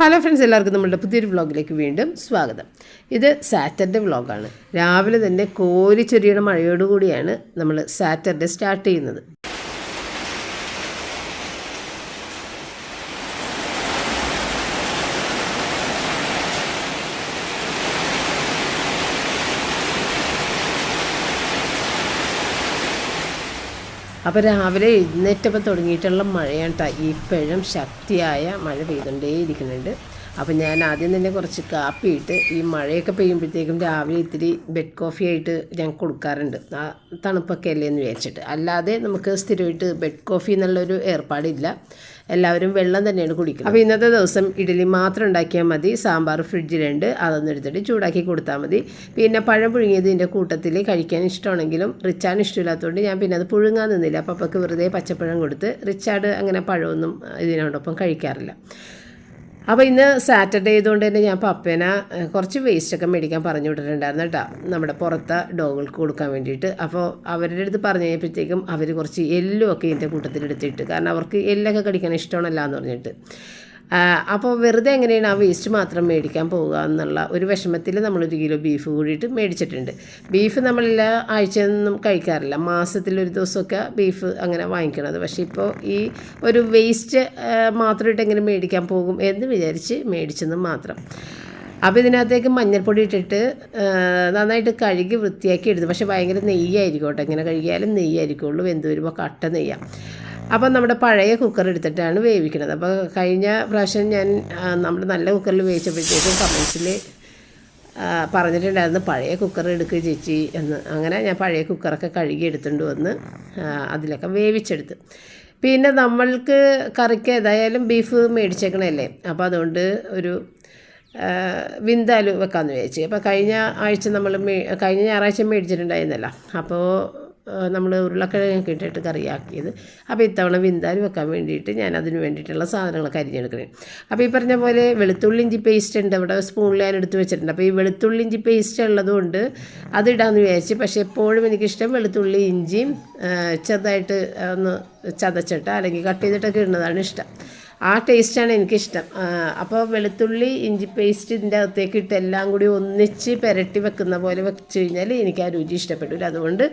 Hello friends എല്ലാവർക്കും നമ്മളുടെ പുതിയൊരു വ്ളോഗിലേക്ക് വീണ്ടും സ്വാഗതം. ഇത് സാറ്റർഡേ വ്ളോഗാണ് രാവിലെ തന്നെ കോരി ചെറിയുടെ മഴയോടുകൂടിയാണ് നമ്മൾ സാറ്റർഡേ സ്റ്റാർട്ട് ചെയ്യുന്നത്. അപ്പോൾ രാവിലെ എഴുന്നേറ്റപ്പം തുടങ്ങിയിട്ടുള്ള മഴയാണ് കേട്ടോ ഇപ്പോഴും ശക്തിയായ മഴ പെയ്തുകൊണ്ടേയിരിക്കുന്നുണ്ട്. അപ്പോൾ ഞാൻ ആദ്യം തന്നെ കുറച്ച് കാപ്പിയിട്ട് ഈ മഴയൊക്കെ പെയ്യുമ്പോഴത്തേക്കും രാവിലെ ഇത്തിരി ബെഡ് കോഫി ആയിട്ട് ഞാൻ കൊടുക്കാറുണ്ട്. ആ തണുപ്പൊക്കെ അല്ലേ എന്ന് വിചാരിച്ചിട്ട്. അല്ലാതെ നമുക്ക് സ്ഥിരമായിട്ട് ബെഡ് കോഫി എന്നുള്ളൊരു ഏർപ്പാടില്ല. എല്ലാവരും വെള്ളം തന്നെയാണ് കുടിക്കുന്നത്. അപ്പോൾ ഇന്നത്തെ ദിവസം ഇഡലി മാത്രം ഉണ്ടാക്കിയാൽ മതി സാമ്പാർ ഫ്രിഡ്ജിലുണ്ട് അതൊന്നും എടുത്തിട്ട് ചൂടാക്കി കൊടുത്താൽ മതി. പിന്നെ പഴം പുഴുങ്ങിയത് ഇതിന്റെ കൂട്ടത്തിൽ കഴിക്കാൻ ഇഷ്ടമാണെങ്കിലും റിച്ചാണ് ഇഷ്ടമില്ലാത്തതുകൊണ്ട് ഞാൻ പിന്നെ അത് പുഴുങ്ങാൻ നിന്നില്ല. അപ്പോൾ അപ്പൊക്ക് വെറുതെ പച്ചപ്പഴം കൊടുത്ത് റിച്ചാർഡ് അങ്ങനെ പഴമൊന്നും ഇതിനോടൊപ്പം കഴിക്കാറില്ല. അപ്പോൾ ഇന്ന് സാറ്റർഡേ ആയതുകൊണ്ട് തന്നെ ഞാൻ പപ്പേന കുറച്ച് വേസ്റ്റൊക്കെ മേടിക്കാൻ പറഞ്ഞു വിട്ടിട്ടുണ്ടായിരുന്നു കേട്ടോ. നമ്മുടെ പുറത്തെ ഡോഗുകൾക്ക് കൊടുക്കാൻ വേണ്ടിയിട്ട്. അപ്പോൾ അവരുടെ അടുത്ത് പറഞ്ഞു കഴിഞ്ഞപ്പോഴത്തേക്കും അവർ കുറച്ച് എല്ലും ഒക്കെ ഇതിന്റെ കൂട്ടത്തിൽ എടുത്തിട്ട് കാരണം അവർക്ക് എല്ലൊക്കെ കടിക്കാൻ ഇഷ്ടമാണല്ലോ എന്ന് പറഞ്ഞിട്ട്. അപ്പോൾ വെറുതെ എങ്ങനെയാണ് ആ വേസ്റ്റ് മാത്രം മേടിക്കാൻ പോവുക എന്നുള്ള ഒരു വിഷമത്തിൽ നമ്മളൊരു കിലോ ബീഫ് കൂടിയിട്ട് മേടിച്ചിട്ടുണ്ട്. ബീഫ് നമ്മളെല്ലാ ആഴ്ചയൊന്നും കഴിക്കാറില്ല. മാസത്തിൽ ഒരു ദിവസമൊക്കെ ബീഫ് അങ്ങനെ വാങ്ങിക്കണത് പക്ഷേ ഇപ്പോൾ ഈ ഒരു വേസ്റ്റ് മാത്രമായിട്ട് എങ്ങനെ മേടിക്കാൻ പോകും എന്ന് വിചാരിച്ച് മേടിച്ചെന്ന് മാത്രം. അപ്പോൾ ഇതിനകത്തേക്ക് മഞ്ഞൾപ്പൊടി ഇട്ടിട്ട് നന്നായിട്ട് കഴുകി വൃത്തിയാക്കി എടുത്തു. പക്ഷേ ഭയങ്കര നെയ്യായിരിക്കും കേട്ടോ. ഇങ്ങനെ കഴുകിയാലും നെയ്യായിരിക്കുള്ളൂ. വെന്ത് വരുമ്പോൾ കട്ട നെയ്യാണ് അപ്പം നമ്മുടെ പഴയ കുക്കർ എടുത്തിട്ടാണ് വേവിക്കുന്നത്. അപ്പോൾ കഴിഞ്ഞ പ്രാവശ്യം ഞാൻ നമ്മുടെ നല്ല കുക്കറിൽ വേവിച്ചപ്പോഴത്തേക്കും കമൻസിൽ പറഞ്ഞിട്ടുണ്ടായിരുന്നു പഴയ കുക്കർ എടുക്കുക ചേച്ചി എന്ന്. അങ്ങനെ ഞാൻ പഴയ കുക്കറൊക്കെ കഴുകി എടുത്തുകൊണ്ട് വന്ന് അതിലൊക്കെ വേവിച്ചെടുത്ത്. പിന്നെ നമ്മൾക്ക് കറിക്ക് ഏതായാലും ബീഫ് മേടിച്ചേക്കണല്ലേ? അപ്പോൾ അതുകൊണ്ട് ഒരു വിന്താലു വെക്കാമെന്ന് വിചാരിച്ചു. അപ്പോൾ കഴിഞ്ഞ ആഴ്ച നമ്മൾ കഴിഞ്ഞ ഞായറാഴ്ച മേടിച്ചിട്ടുണ്ടായിരുന്നല്ലോ. അപ്പോൾ നമ്മൾ ഉരുളക്കിഴങ്ങൊക്കെ ഇട്ടിട്ട് കറിയാക്കിയത്. അപ്പോൾ ഇത്തവണ വിന്താരി വെക്കാൻ വേണ്ടിയിട്ട് ഞാൻ അതിന് വേണ്ടിയിട്ടുള്ള സാധനങ്ങളൊക്കെ അരിഞ്ഞെടുക്കണേ. അപ്പോൾ ഈ പറഞ്ഞ പോലെ വെളുത്തുള്ളി ഇഞ്ചി പേസ്റ്റ് ഉണ്ട്. അവിടെ സ്പൂണിൽ ഞാൻ എടുത്ത് വെച്ചിട്ടുണ്ട്. അപ്പോൾ ഈ വെളുത്തുള്ളി ഇഞ്ചി പേസ്റ്റ് ഉള്ളതുകൊണ്ട് അതിടാമെന്ന് വിചാരിച്ച് പക്ഷേ എപ്പോഴും എനിക്കിഷ്ടം വെളുത്തുള്ളി ഇഞ്ചിയും ചെറുതായിട്ട് ഒന്ന് ചതച്ചിട്ട് അല്ലെങ്കിൽ കട്ട് ചെയ്തിട്ടൊക്കെ ഇടുന്നതാണ് ഇഷ്ടം. ആ ടേസ്റ്റാണ് എനിക്കിഷ്ടം. അപ്പോൾ വെളുത്തുള്ളി ഇഞ്ചി പേസ്റ്റ് ഇതിന്റെ അകത്തേക്ക് ഇട്ട് എല്ലാം കൂടി ഒന്നിച്ച് പുരട്ടി വെക്കുന്ന പോലെ വെച്ച് കഴിഞ്ഞാൽ എനിക്ക് ആ രുചി ഇഷ്ടപ്പെട്ടില്ല അതുകൊണ്ട്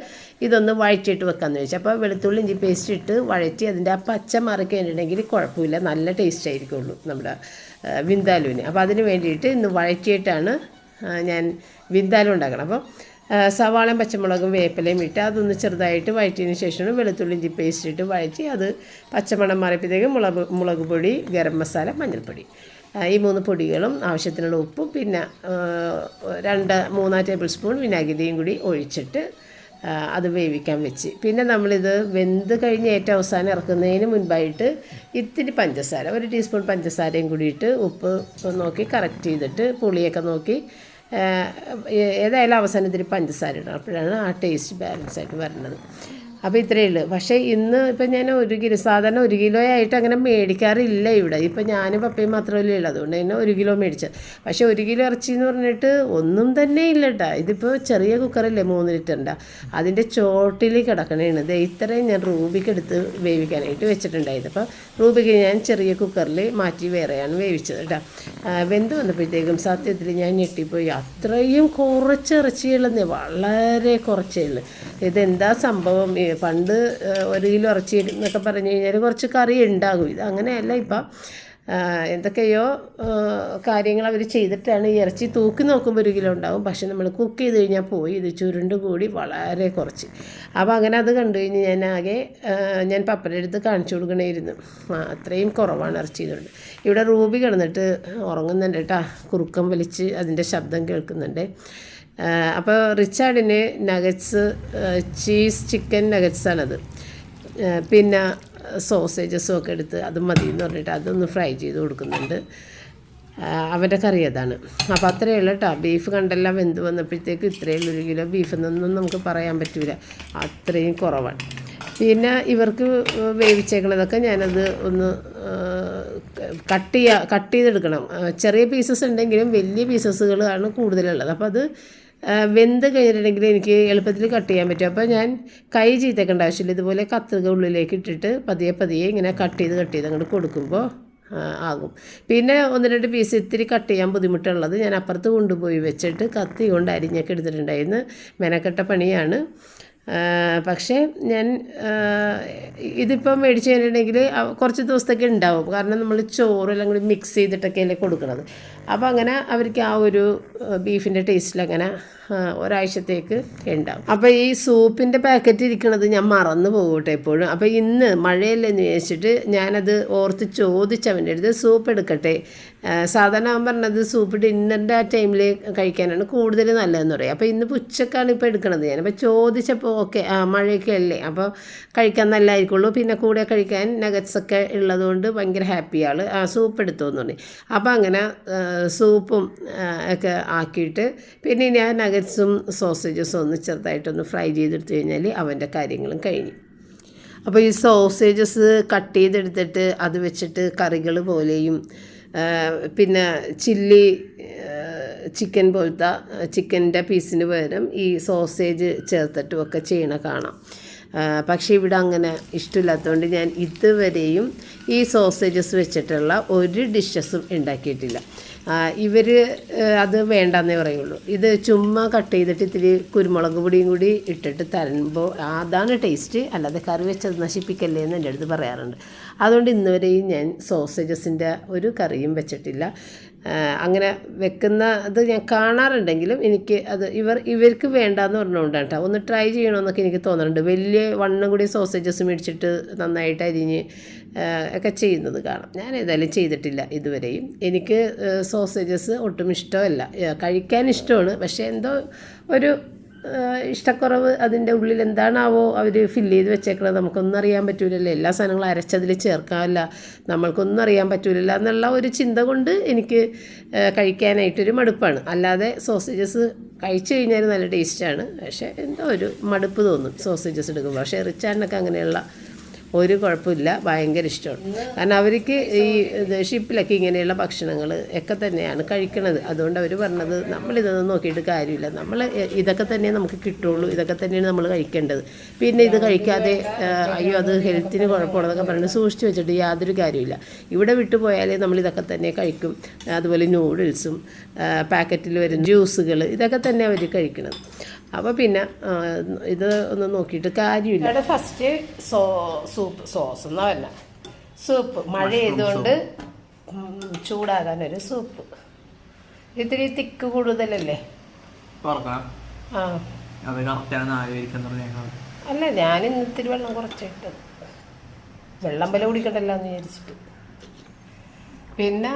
ഇതൊന്ന് വഴറ്റിയിട്ട് വെക്കാമെന്ന് ചോദിച്ചു. അപ്പോൾ വെളുത്തുള്ളി ഇഞ്ചി പേസ്റ്റ് ഇട്ട് വഴറ്റി അതിന്റെ ആ പച്ച മാറി കഴിഞ്ഞിട്ടുണ്ടെങ്കിൽ കുഴപ്പമില്ല. നല്ല ടേസ്റ്റ് ആയിരിക്കുള്ളൂ നമ്മുടെ വിന്താലുവിന്. അപ്പോൾ അതിന് വേണ്ടിയിട്ട് ഇന്ന് വഴറ്റിയിട്ടാണ് ഞാൻ വിന്താലു ഉണ്ടാക്കണം. അപ്പോൾ സവാളയും പച്ചമുളകും വേപ്പിലയും ഇട്ട് അതൊന്ന് ചെറുതായിട്ട് വഴറ്റിയതിന് ശേഷമാണ് വെളുത്തുള്ളി പേസ്റ്റ് ഇട്ട് വഴറ്റി അത് പച്ചമണം മാറിയപ്പോഴത്തേക്കും മുളക് മുളക് പൊടി ഗരം മസാല മഞ്ഞൾപ്പൊടി. ഈ മൂന്ന് പൊടികളും ആവശ്യത്തിനുള്ള ഉപ്പും പിന്നെ രണ്ട് മൂന്നാ ടേബിൾ സ്പൂൺ വിനാഗിരിയും കൂടി ഒഴിച്ചിട്ട് അത് വേവിക്കാൻ വെച്ച്. പിന്നെ നമ്മളിത് വെന്ത് കഴിഞ്ഞ് ഏറ്റവും അവസാനം ഇറക്കുന്നതിന് മുൻപായിട്ട് ഇത്തിരി പഞ്ചസാര ഒരു ടീസ്പൂൺ പഞ്ചസാരയും കൂടിയിട്ട് ഉപ്പ് നോക്കി കറക്റ്റ് ചെയ്തിട്ട് പുളിയൊക്കെ നോക്കി ഏതായാലും അവസാനം ഇതിൽ പഞ്ചസാര ഇടണം. അപ്പോഴാണ് ആ ടേസ്റ്റ് ബാലൻസ് ആയിട്ട് വരുന്നത് അപ്പോൾ ഇത്രയേ ഉള്ളൂ. പക്ഷേ ഇന്ന് ഇപ്പം ഞാൻ ഒരു കിലോ സാധാരണ ഒരു കിലോ ആയിട്ട് അങ്ങനെ മേടിക്കാറില്ല ഇവിടെ. ഇപ്പം ഞാനും പപ്പയും മാത്രമല്ലേ ഉള്ളൂ. അതുകൊണ്ട് തന്നെ ഒരു കിലോ മേടിച്ചത്. പക്ഷേ ഒരു കിലോ ഇറച്ചി എന്ന് പറഞ്ഞിട്ട് ഒന്നും തന്നെ ഇല്ല കേട്ടോ ഇതിപ്പോൾ ചെറിയ കുക്കറല്ലേ മൂന്ന് ലിറ്ററിന്റെ അതിന്റെ ചോട്ടിൽ കിടക്കണേണ്. ഇത് ഇത്രയും ഞാൻ റൂബിക്ക് എടുത്ത് വേവിക്കാനായിട്ട് വെച്ചിട്ടുണ്ടായത് അപ്പോൾ റൂബിക്ക് ഞാൻ ചെറിയ കുക്കറിൽ മാറ്റി വേറെയാണ് വേവിച്ചത് കേട്ടോ വെന്ത് വന്നപ്പോഴത്തേക്കും സത്യത്തിൽ ഞാൻ ഞെട്ടിപ്പോയി. അത്രയും കുറച്ച് ഇറച്ചിയുള്ളതേ വളരെ കുറച്ചേ ഉള്ളൂ. ഇതെന്താ സംഭവം? പണ്ട് ഒരു കിലോ ഇറച്ചി എന്നൊക്കെ പറഞ്ഞു കഴിഞ്ഞാൽ കുറച്ച് കറി ഉണ്ടാകും. ഇത് അങ്ങനെയല്ല ഇപ്പം. എന്തൊക്കെയോ കാര്യങ്ങൾ അവർ ചെയ്തിട്ടാണ് ഈ ഇറച്ചി തൂക്കി നോക്കുമ്പോൾ ഒരു കിലോ ഉണ്ടാകും പക്ഷെ നമ്മൾ കുക്ക് ചെയ്ത് കഴിഞ്ഞാൽ പോയി ഇത് ചുരുണ്ട് കൂടി വളരെ കുറച്ച്. അപ്പോൾ അങ്ങനെ അത് കണ്ടു കഴിഞ്ഞ് ഞാൻ ആകെ ഞാൻ അടുത്ത് കാണിച്ചു കൊടുക്കണമായിരുന്നു ആ, അത്രയും കുറവാണ് ഇറച്ചി ഇതുകൊണ്ട്. ഇവിടെ റൂബി കിടന്നിട്ട് ഉറങ്ങുന്നുണ്ട് കേട്ടോ. കുറുക്കം വലിച്ച് അതിന്റെ ശബ്ദം കേൾക്കുന്നുണ്ട്. അപ്പോൾ റിച്ചാർഡിന് നഗറ്റ്സ് ചീസ് ചിക്കൻ നഗറ്റ്സാണത് പിന്നെ സോസേജസും ഒക്കെ എടുത്ത് അത് മതി എന്ന് പറഞ്ഞിട്ട് അതൊന്ന് ഫ്രൈ ചെയ്ത് കൊടുക്കുന്നുണ്ട്. അവരുടെ കറി അതാണ്. അപ്പോൾ അത്രയേ ഉള്ളൂ കേട്ടോ ബീഫ് കണ്ടെല്ലാം വെന്ത് വന്നപ്പോഴത്തേക്ക് ഇത്രയേ ഒരു കിലോ ബീഫ് എന്നൊന്നും നമുക്ക് പറയാൻ പറ്റില്ല അത്രയും കുറവാണ്. പിന്നെ ഇവർക്ക് വേവിച്ചേക്കണതൊക്കെ ഞാനത് ഒന്ന് കട്ട് ചെയ്യുക കട്ട് ചെയ്തെടുക്കണം. ചെറിയ പീസസ് ഉണ്ടെങ്കിലും വലിയ പീസസുകളാണ് കൂടുതലുള്ളത്. അപ്പോൾ അത് വെന്ത് കഴിഞ്ഞിട്ടുണ്ടെങ്കിൽ എനിക്ക് എളുപ്പത്തിൽ കട്ട് ചെയ്യാൻ പറ്റും. അപ്പോൾ ഞാൻ കൈ ചീത്തക്കേണ്ട ആവശ്യമില്ല. ഇതുപോലെ കത്തുക ഉള്ളിലേക്ക് ഇട്ടിട്ട് പതിയെ പതിയെ ഇങ്ങനെ കട്ട് ചെയ്ത് കട്ട് ചെയ്ത് അങ്ങോട്ട് കൊടുക്കുമ്പോൾ ആകും. പിന്നെ ഒന്ന് രണ്ട് പീസ് ഇത്തിരി കട്ട് ചെയ്യാൻ ബുദ്ധിമുട്ടുള്ളത് ഞാൻ അപ്പുറത്ത് കൊണ്ടുപോയി വെച്ചിട്ട് കത്തി കൊണ്ട് അരിഞ്ഞൊക്കെ എടുത്തിട്ടുണ്ടായിരുന്നു. മെനക്കെട്ട പണിയാണ്. പക്ഷേ ഞാൻ ഇതിപ്പം മേടിച്ച് കഴിഞ്ഞിട്ടുണ്ടെങ്കിൽ കുറച്ച് ദിവസത്തേക്ക് ഉണ്ടാവും. കാരണം നമ്മൾ ചോറെല്ലാം കൂടി മിക്സ് ചെയ്തിട്ടൊക്കെയല്ലേ കൊടുക്കുന്നത് അപ്പോൾ അങ്ങനെ അവർക്ക് ആ ഒരു ബീഫിന്റെ ടേസ്റ്റിൽ അങ്ങനെ ഒരാഴ്ചത്തേക്ക് ഉണ്ടാവും. അപ്പോൾ ഈ സൂപ്പിന്റെ പാക്കറ്റ് ഇരിക്കണത് ഞാൻ മറന്നു പോകട്ടെ എപ്പോഴും. അപ്പോൾ ഇന്ന് മഴയല്ലെന്ന് വിചാരിച്ചിട്ട് ഞാനത് ഓർത്ത് ചോദിച്ചവന്റെ അടുത്ത് സൂപ്പ് എടുക്കട്ടെ. സാധാരണ അവൻ പറഞ്ഞത് സൂപ്പ് ഡിന്നറിന്റെ ആ ടൈമിൽ കഴിക്കാനാണ് കൂടുതൽ നല്ലതെന്ന് പറയും. അപ്പോൾ ഇന്ന് ഉച്ചക്കാണ് ഇപ്പോൾ എടുക്കണത് ഞാൻ. അപ്പോൾ ചോദിച്ചപ്പോൾ ഓക്കെ ആ മഴയൊക്കെ അല്ലേ? അപ്പോൾ കഴിക്കാൻ നല്ലതായിരിക്കുള്ളൂ പിന്നെ കൂടെ കഴിക്കാൻ നഗറ്റ്സ് ഒക്കെ ഉള്ളതുകൊണ്ട് ഭയങ്കര ഹാപ്പിയാണ് ആ സൂപ്പ് എടുത്തു എന്ന് പറഞ്ഞു. അപ്പോൾ അങ്ങനെ സൂപ്പും ഒക്കെ ആക്കിയിട്ട് പിന്നെ ഞാൻ നഗറ്റ്സും സോസേജസും ഒന്ന് ചെറുതായിട്ടൊന്ന് ഫ്രൈ ചെയ്തെടുത്ത് കഴിഞ്ഞാൽ അവന്റെ കാര്യങ്ങളും കഴിഞ്ഞു. അപ്പോൾ ഈ സോസേജസ് കട്ട് ചെയ്തെടുത്തിട്ട് അത് വെച്ചിട്ട് കറികൾ പോലെയും പിന്നെ ചില്ലി ചിക്കൻ പോലത്തെ ചിക്കന്റെ പീസിന് പകരം ഈ സോസേജ് ചേർത്തിട്ടും ഒക്കെ ചെയ്യണ കാണാം. പക്ഷേ ഇവിടെ അങ്ങനെ ഇഷ്ടമില്ലാത്തതുകൊണ്ട് ഞാൻ ഇതുവരെയും ഈ സോസേജസ് വെച്ചിട്ടുള്ള ഒരു ഡിഷസും ഉണ്ടാക്കിയിട്ടില്ല. ഇവർ അത് വേണ്ടെന്നേ പറയുള്ളൂ. ഇത് ചുമ്മാ കട്ട് ചെയ്തിട്ട് ഇത്തിരി കുരുമുളക് പൊടിയും കൂടി ഇട്ടിട്ട് തരുമ്പോൾ അതാണ് ടേസ്റ്റ്. അല്ലാതെ കറി വെച്ചത് നശിപ്പിക്കല്ലേ എന്ന് എന്റെ അടുത്ത് പറയാറുണ്ട്. അതുകൊണ്ട് ഇന്നുവരെയും ഞാൻ സോസേജസിന്റെ ഒരു കറിയും വെച്ചിട്ടില്ല. അങ്ങനെ വെക്കുന്ന അത് ഞാൻ കാണാറുണ്ടെങ്കിലും എനിക്ക് അത് ഇവർ ഇവർക്ക് വേണ്ടാന്ന് പറഞ്ഞുകൊണ്ടാണ് കേട്ടോ. ഒന്ന് ട്രൈ ചെയ്യണമെന്നൊക്കെ എനിക്ക് തോന്നുന്നുണ്ട് വലിയ വണ്ണം കൂടി സോസേജസ് മേടിച്ചിട്ട് നന്നായിട്ട് അരിഞ്ഞ് ഒക്കെ ചെയ്യുന്നത് കാണാം. ഞാൻ ഏതായാലും ചെയ്തിട്ടില്ല ഇതുവരെയും. എനിക്ക് സോസേജസ് ഒട്ടും ഇഷ്ടമല്ല. കഴിക്കാൻ ഇഷ്ടമാണ്. പക്ഷേ എന്തോ ഒരു ഇഷ്ടക്കുറവ് അതിന്റെ ഉള്ളിൽ എന്താണാവോ അവർ ഫില്ല് ചെയ്ത് വെച്ചേക്കണത് നമുക്കൊന്നും അറിയാൻ പറ്റൂലല്ലോ. എല്ലാ സാധനങ്ങളും അരച്ചതിൽ ചേർക്കാമല്ല നമ്മൾക്കൊന്നും അറിയാൻ പറ്റൂലല്ലോ എന്നുള്ള ഒരു ചിന്ത കൊണ്ട് എനിക്ക് കഴിക്കാനായിട്ടൊരു മടുപ്പാണ്. അല്ലാതെ സോസേജസ് കഴിച്ചു കഴിഞ്ഞാൽ നല്ല ടേസ്റ്റാണ് പക്ഷേ എന്തോ ഒരു മടുപ്പ് തോന്നും സോസേജസ് എടുക്കുമ്പോൾ. പക്ഷേ റിച്ചാറിനൊക്കെ അങ്ങനെയുള്ള ഒരു കുഴപ്പമില്ല ഭയങ്കര ഇഷ്ടമാണ്. കാരണം അവർക്ക് ഈ ഷിപ്പിലൊക്കെ ഇങ്ങനെയുള്ള ഭക്ഷണങ്ങൾ ഒക്കെ തന്നെയാണ് കഴിക്കണത്. അതുകൊണ്ട് അവർ പറഞ്ഞത് നമ്മളിതൊന്നും നോക്കിയിട്ട് കാര്യമില്ല. നമ്മൾ ഇതൊക്കെ തന്നെ നമുക്ക് കിട്ടുള്ളൂ. ഇതൊക്കെ തന്നെയാണ് നമ്മൾ കഴിക്കേണ്ടത്. പിന്നെ ഇത് കഴിക്കാതെ അയ്യോ അത് ഹെൽത്തിന് കുഴപ്പമുള്ളതൊക്കെ പറഞ്ഞ് സൂക്ഷിച്ച് വെച്ചിട്ട് യാതൊരു കാര്യമില്ല. ഇവിടെ വിട്ടുപോയാലേ നമ്മൾ ഇതൊക്കെ തന്നെ കഴിക്കും. അതുപോലെ നൂഡിൽസും പാക്കറ്റിൽ വരുന്ന ജ്യൂസുകൾ ഇതൊക്കെ തന്നെ അവർ കഴിക്കണത്. അപ്പോൾ പിന്നെ ഇത് ഒന്ന് നോക്കിയിട്ട് കാര്യമില്ല. ഇവിടെ ഫസ്റ്റ് സോ സൂപ്പ് സോസ് എന്നല്ല സൂപ്പ് മഴ ചെയ്തുകൊണ്ട് ചൂടാകാനൊരു സൂപ്പ്. ഇത്തിരി തിക്ക് കൂടുതലല്ലേ? ആ. അത് കറക്റ്റാണ് ആലോചിക്കുന്നത് അല്ല ഞാൻ ഇന്ന് ഇത്തിരി വെള്ളം കുറച്ചിട്ടത് വെള്ളം വില കുടിക്കണ്ടല്ലോ എന്ന് വിചാരിച്ചിട്ട്. പിന്നെ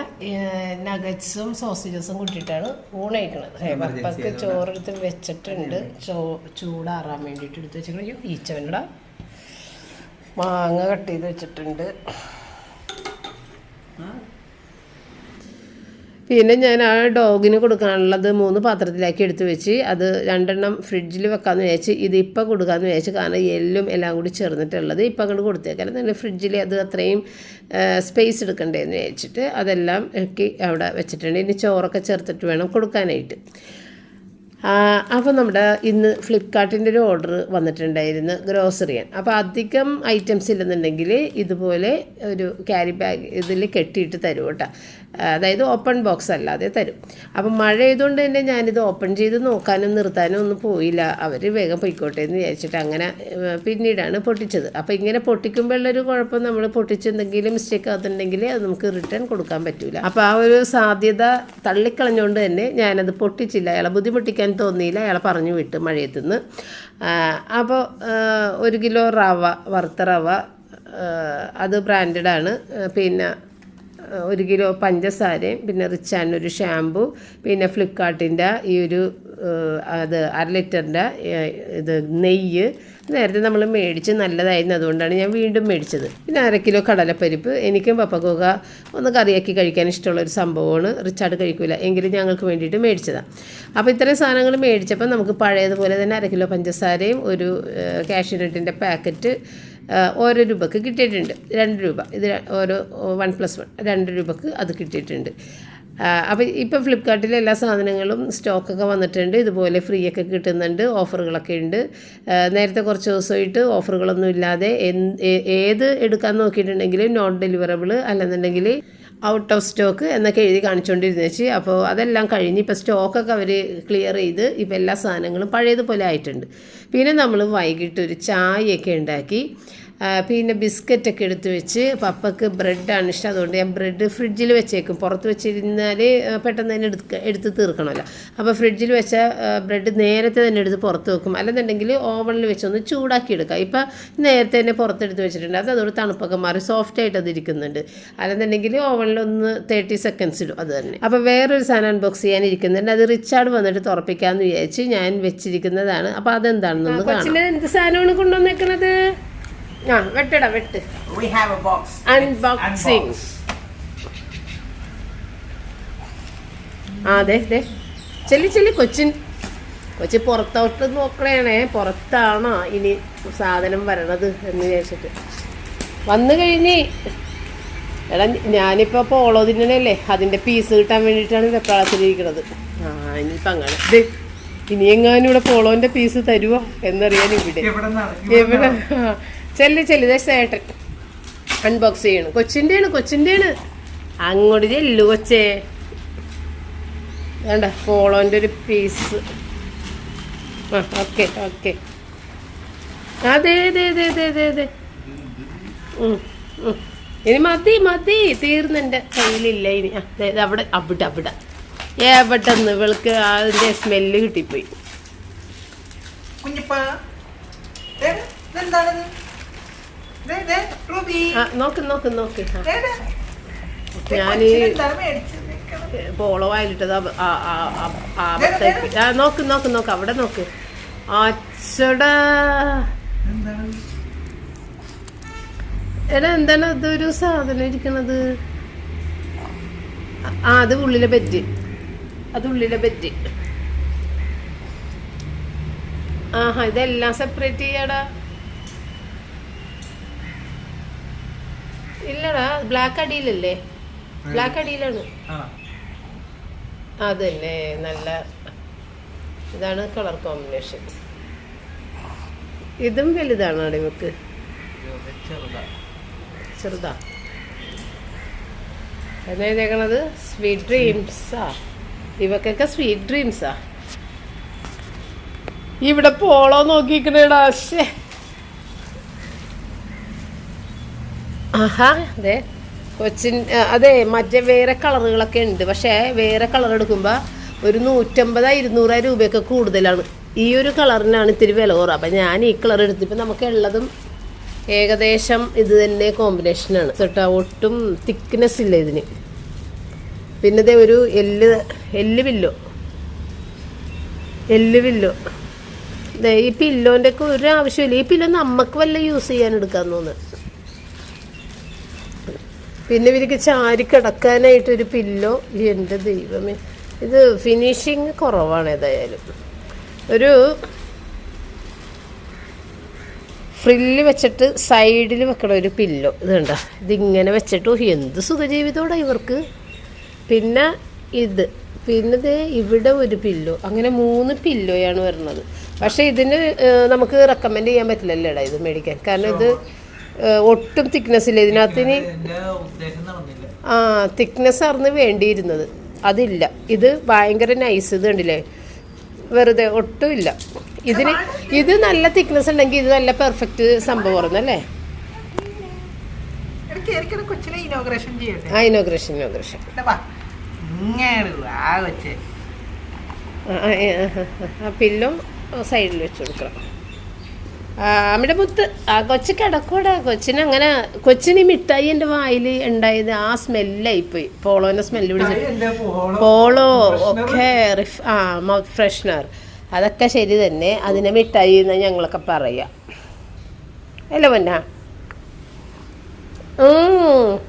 നഗറ്റ്സും സോസേജസും കൂട്ടിയിട്ടാണ് ഊണയിക്കണത് ഹേമർപ്പക്ക് ചോറെടുത്ത് വെച്ചിട്ടുണ്ട്. ചോ ചൂടാറാൻ വേണ്ടിയിട്ട് എടുത്ത് വെച്ചിട്ടുണ്ട് ഈച്ചവനടാ. മാങ്ങ കട്ട് ചെയ്ത് വെച്ചിട്ടുണ്ട്. പിന്നെ ഞാൻ ആ ഡോഗിന് കൊടുക്കാനുള്ളത് മൂന്ന് പാത്രത്തിലാക്കി എടുത്തു വെച്ച് അത് രണ്ടെണ്ണം ഫ്രിഡ്ജിൽ വെക്കാമെന്ന് വിചാരിച്ച് ഇത് ഇപ്പം കൊടുക്കാമെന്ന് വിചാരിച്ച് കാരണം എല്ലും എല്ലാം കൂടി ചേർന്നിട്ടുള്ളത് ഇപ്പം അങ്ങോട്ട് കൊടുത്തേക്കാലും തന്നെ ഫ്രിഡ്ജിൽ അത് അത്രയും സ്പേസ് എടുക്കണ്ടേന്ന് വിചാരിച്ചിട്ട് അതെല്ലാം ഇറക്കി അവിടെ വെച്ചിട്ടുണ്ട്. ഇനി ചോറൊക്കെ ചേർത്തിട്ട് വേണം കൊടുക്കാനായിട്ട്. അപ്പോൾ നമ്മുടെ ഇന്ന് ഫ്ലിപ്കാർട്ടിന്റെ ഒരു ഓർഡർ വന്നിട്ടുണ്ടായിരുന്നു ഗ്രോസറിയൻ. അപ്പോൾ അധികം ഐറ്റംസ് ഇല്ലെന്നുണ്ടെങ്കിൽ ഇതുപോലെ ഒരു ക്യാരി ബാഗ് ഇതിൽ കെട്ടിയിട്ട് തരും കേട്ടോ അതായത് ഓപ്പൺ ബോക്സ് അല്ലാതെ തരും. അപ്പം മഴ ആയതുകൊണ്ട് തന്നെ ഞാനിത് ഓപ്പൺ ചെയ്ത് നോക്കാനും നിർത്താനും ഒന്നും പോയില്ല. അവർ വേഗം പൊയ്ക്കോട്ടെ എന്ന് വിചാരിച്ചിട്ട് അങ്ങനെ പിന്നീടാണ് പൊട്ടിച്ചത്. അപ്പോൾ ഇങ്ങനെ പൊട്ടിക്കുമ്പോഴുള്ളൊരു കുഴപ്പം നമ്മൾ പൊട്ടിച്ചെന്തെങ്കിലും മിസ്റ്റേക്ക് ആകുന്നുണ്ടെങ്കിൽ അത് നമുക്ക് റിട്ടേൺ കൊടുക്കാൻ പറ്റില്ല അപ്പോൾ ആ ഒരു സാധ്യത തള്ളിക്കളഞ്ഞുകൊണ്ട് തന്നെ ഞാനത് പൊട്ടിച്ചില്ല. അയാളെ ബുദ്ധിമുട്ടിക്കാൻ തോന്നിയില്ല. അയാളെ പറഞ്ഞു വിട്ട് മഴയത്തുനിന്ന്. അപ്പോൾ ഒരു കിലോ റവ വറുത്ത റവ അത് ബ്രാൻഡഡാണ് പിന്നെ ഒരു കിലോ പഞ്ചസാരയും പിന്നെ റിച്ചാൻ ഒരു ഷാമ്പു പിന്നെ ഫ്ലിപ്കാർട്ടിന്റെ ഈ ഒരു അത് അര ലിറ്ററിന്റെ ഇത് നെയ്യ് നേരത്തെ നമ്മൾ മേടിച്ച് നല്ലതായിരുന്നു അതുകൊണ്ടാണ് ഞാൻ വീണ്ടും മേടിച്ചത്. പിന്നെ അര കിലോ കടലപ്പരിപ്പ് എനിക്കും പപ്പക്കോക ഒന്ന് കറിയാക്കി കഴിക്കാൻ ഇഷ്ടമുള്ള ഒരു സംഭവമാണ്. റിച്ചാർഡ് കഴിക്കില്ല എങ്കിലും ഞങ്ങൾക്ക് വേണ്ടിയിട്ട് മേടിച്ചതാണ് അപ്പോൾ ഇത്രയും സാധനങ്ങൾ മേടിച്ചപ്പോൾ നമുക്ക് പഴയതുപോലെ തന്നെ അര കിലോ പഞ്ചസാരയും ഒരു കാഷ്യൂനട്ടിന്റെ പാക്കറ്റ് ഓരോ രൂപക്ക് കിട്ടിയിട്ടുണ്ട്. രണ്ട് രൂപ. ഇത് ഓരോ വൺ പ്ലസ് വൺ രണ്ട് രൂപക്ക് അത് കിട്ടിയിട്ടുണ്ട്. അപ്പോൾ ഇപ്പോൾ ഫ്ലിപ്പ്കാർട്ടിൽ എല്ലാ സാധനങ്ങളും സ്റ്റോക്കൊക്കെ വന്നിട്ടുണ്ട്. ഇതുപോലെ ഫ്രീ ഒക്കെ കിട്ടുന്നുണ്ട്. ഓഫറുകളൊക്കെ ഉണ്ട്. നേരത്തെ കുറച്ച് ദിവസമായിട്ട് ഓഫറുകളൊന്നും ഇല്ലാതെ ഏത് എടുക്കാൻ നോക്കിയിട്ടുണ്ടെങ്കിലും നോൺ ഡെലിവറബിൾ അല്ലെന്നുണ്ടെങ്കിൽ ഔട്ട് ഓഫ് സ്റ്റോക്ക് എന്നൊക്കെ എഴുതി കാണിച്ചുകൊണ്ടിരുന്ന വെച്ച് അപ്പോൾ അതെല്ലാം കഴിഞ്ഞ് ഇപ്പോൾ സ്റ്റോക്കൊക്കെ അവർ ക്ലിയർ ചെയ്ത് ഇപ്പോൾ എല്ലാ സാധനങ്ങളും പഴയതുപോലെ ആയിട്ടുണ്ട്. പിന്നെ നമ്മൾ വൈകിട്ട് ഒരു ചായയൊക്കെ ഉണ്ടാക്കി. പിന്നെ ബിസ്ക്കറ്റൊക്കെ എടുത്ത് വെച്ച് പപ്പക്ക് ബ്രെഡാണ് ഇഷ്ടം. അതുകൊണ്ട് ഞാൻ ബ്രെഡ് ഫ്രിഡ്ജിൽ വെച്ചേക്കും. പുറത്ത് വെച്ചിരുന്നാൽ പെട്ടെന്ന് തന്നെ എടുക്ക എടുത്ത് തീർക്കണമല്ലോ. അപ്പോൾ ഫ്രിഡ്ജിൽ വെച്ച ബ്രെഡ് നേരത്തെ തന്നെ എടുത്ത് പുറത്ത് വെക്കും. അല്ലെന്നുണ്ടെങ്കിൽ ഓവണിൽ വെച്ചൊന്ന് ചൂടാക്കി എടുക്കുക. ഇപ്പോൾ നേരത്തെ തന്നെ പുറത്തെടുത്ത് വെച്ചിട്ടുണ്ട്. അത് അതോട് തണുപ്പൊക്കെ മാറി സോഫ്റ്റ് ആയിട്ട് അത് ഇരിക്കുന്നുണ്ട്. അല്ലെന്നുണ്ടെങ്കിൽ ഓവണിൽ ഒന്ന് തേർട്ടി സെക്കൻഡ്സ് ഇടും അത് തന്നെ. അപ്പോൾ വേറൊരു സാധനം അൺബോക്സ് ചെയ്യാൻ ഇരിക്കുന്നുണ്ട് അത് റിച്ചാർഡ് വന്നിട്ട് തുറപ്പിക്കാമെന്ന് വിചാരിച്ച് ഞാൻ വെച്ചിരിക്കുന്നതാണ്. അപ്പോൾ അതെന്താണെന്നൊന്ന് കാണാം. എന്ത് സാധനമാണ് കൊണ്ടുവന്നേക്കണത്? ആ വെട്ടടാ വെട്ട്. We have a box unboxing ആ അതെ അതെ ചെല്ലി ചെല്ലി കൊച്ചിൻ. കൊച്ചി പുറത്തോട്ട് നോക്കണേ പുറത്താണോ ഇനി സാധനം വരണത് എന്ന് വിചാരിച്ചിട്ട്. വന്നു കഴിഞ്ഞ് എടാ ഞാനിപ്പോൾ പോളോ തിന്നണല്ലേ അതിന്റെ പീസ് കിട്ടാൻ വേണ്ടിയിട്ടാണ് വെപ്രാളത്തിലിരിക്കണത് ആ ഇനിയിപ്പോൾ അങ്ങനെ. ഇത് ഇനി എങ്ങാനും ഇവിടെ പോളോന്റെ പീസ് തരുമോ എന്നറിയാൻ ഇവിടെ. എവിടെ? ചെല്ല് ചെല്ല്. ദേ ചേട്ടൻ. അൺബോക്സ് ചെയ്യണം. കൊച്ചിന്റെയാണ് കൊച്ചിന്റെയാണ് അങ്ങോട്ട് ചെല്ലു കൊച്ചേ. വേണ്ട പോളോന്റെ ഒരു പീസ് ആ ഓക്കെ ഓക്കെ അതെ അതെ അതെ അതെ അതെ അതെ. ഇനി മതി മതി. തീർന്നെന്റെ കയ്യിലില്ല ഇനി. അതായത് അവിടെ അവിടെ അവിടെ. എവിടെ നിന്ന് ഇവൾക്ക് അതിന്റെ സ്മെല്ല് കിട്ടിപ്പോയി. കുഞ്ഞിപ്പാ. ദേ, ഇതെന്താണിത് ദേ, ദേ, റൂബി. ആ നോക്ക് നോക്ക് നോക്ക്. കൊച്ചിനെന്താണ് പോളോ വായിലിട്ടത് ആ- ആ- ആ- ആ- ആപത്തായി ആ നോക്ക് നോക്ക് നോക്ക് അവിടെ നോക്ക്. അച്ചടാ? എടാ എന്താണ് അതൊരു സാധനം ഇരിക്കണത്? ആ അത് ഉള്ളിലെ ബെറ്റ് അത് ഉള്ളിലെ ബെറ്റ് ആഹാ ഇതെല്ലാം സെപ്പറേറ്റ് ചെയ്യാടാ. ഇല്ലടാ ബ്ലാക്ക് അടിയിലല്ലേ? ബ്ലാക്ക് അടിയിലാണ്. അതന്നെ അത് നല്ല ഇതാണ് കളർ കോമ്പിനേഷൻ ഇതും വലുതാണ് അടിമക്ക് ചെറുതാ. ചെറുതാ. എന്നാ എഴുതേക്കണത് സ്വീറ്റ് ഡ്രീംസാ ഇവക്കൊക്കെ സ്വീറ്റ് ഡ്രീംസാ ഇവിടെ പോളോ നോക്കിക്കണേടാ ശേ ആഹാ അതെ കൊച്ചിൻ അതെ മറ്റേ വേറെ കളറുകളൊക്കെ ഉണ്ട്. പക്ഷേ വേറെ കളർ എടുക്കുമ്പോൾ ഒരു നൂറ്റമ്പത് ഇരുന്നൂറ് രൂപയൊക്കെ കൂടുതലാണ്. ഈ ഒരു കളറിനാണ് ഇത്തിരി വില കുറവ്. അപ്പം ഞാൻ ഈ കളർ എടുത്തിപ്പോൾ നമുക്ക് ഉള്ളതും ഏകദേശം ഇത് തന്നെ കോമ്പിനേഷനാണ് കേട്ടോ ഒട്ടും തിക്നെസ് ഇല്ല ഇതിന്. പിന്നെ ഇതേ ഒരു എല്ല് എല്ല് പില്ലോ എല്ല് പില്ലോ ഈ പില്ലോന്റെ ഒക്കെ ഒരു ആവശ്യമില്ല. ഈ പില്ലോ നമുക്ക് വല്ല യൂസ് ചെയ്യാൻ എടുക്കാൻ തോന്നുന്നു. പിന്നെ ഇവർക്ക് ചാരി കിടക്കാനായിട്ടൊരു പില്ലോ. എന്റെ ദൈവമേ. ഇത് ഫിനിഷിങ് കുറവാണ് ഏതായാലും. ഒരു ഫ്രില്ല് വെച്ചിട്ട് സൈഡിൽ വെക്കണ ഒരു പില്ലോ. ഇത് കണ്ട? ഇതിങ്ങനെ വെച്ചിട്ട് എന്ത് സുഖജീവിതോടെ ഇവർക്ക്. പിന്നെ ഇത്. പിന്നെ ഇവിടെ ഒരു പില്ലോ. അങ്ങനെ മൂന്ന് പില്ലോയാണ് വരുന്നത്. പക്ഷേ ഇതിന് നമുക്ക് റെക്കമെൻഡ് ചെയ്യാൻ പറ്റില്ലല്ലേടാ ഇത് മേടിക്കാൻ. കാരണം ഇത് ഒട്ടും തിക്നെസ് ഇല്ല ഇതിനകത്തിന് എന്റെ ഉദ്ദേശം നടന്നില്ല ആ തിക്നെസ് ആണ് വേണ്ടിയിരുന്നത് അതില്ല ഇത് ഭയങ്കര നൈസ് ഇത് കണ്ടില്ലേ വെറുതെ ഒട്ടും ഇല്ല ഇതിന് ഇത് നല്ല തിക്നെസ് ഉണ്ടെങ്കിൽ ഇത് നല്ല പെർഫെക്റ്റ് സംഭവമായിരുന്നു അല്ലേ ആ ഇനോഗ്രേഷൻ ഇനോഗ്രേഷൻ ആ പില്ലും സൈഡിൽ വെച്ച് കൊടുക്കണം ആ, അമ്മയുടെ മുത്ത്. ആ കൊച്ചു കിടക്കൂടാ കൊച്ചിന് അങ്ങനെ കൊച്ചിന് ഈ മിഠായി എന്റെ വായിൽ ഉണ്ടായത് ആ സ്മെല്ലായിപ്പോയി. പോളോന്റെ സ്മെല്ല് പിടിച്ച്. പോളോ? ഒക്കെ റിഫ് ആ മൗത്ത് ഫ്രഷ്നർ. അതൊക്കെ ശരി തന്നെ. അതിനെ മിഠായി എന്ന് ഞങ്ങളൊക്കെ പറയാം. അല്ല പൊന്ന?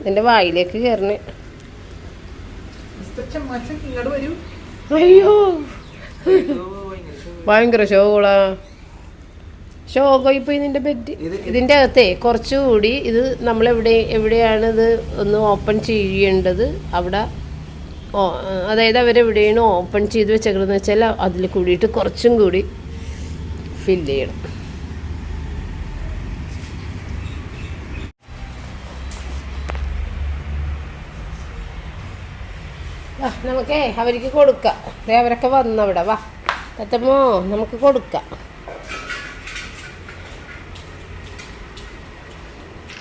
എന്റെ വായിലേക്ക് കയറിന് അയ്യോ. ഭയങ്കര സുഖം. ഷോകോയി പോയി നിന്റെ ബെഡ് ഇതിന്റെ അകത്തേ കുറച്ചുകൂടി ഇത് നമ്മൾ എവിടെ എവിടെയാണ് ഇത് ഒന്ന് ഓപ്പൺ ചെയ്യേണ്ടത്? അവിടെ അതായത് അവരെവിടെയാണ് ഓപ്പൺ ചെയ്ത് വെച്ചേക്കണമെന്ന് വെച്ചാൽ അതിൽ കൂടിയിട്ട് കുറച്ചും കൂടി ഫില്ല് ചെയ്യണം. വാ നമുക്കേ അവർക്ക് കൊടുക്കാം. അവരൊക്കെ വന്നവിടെ. വാ തത്തമ്മോ നമുക്ക് കൊടുക്കാം.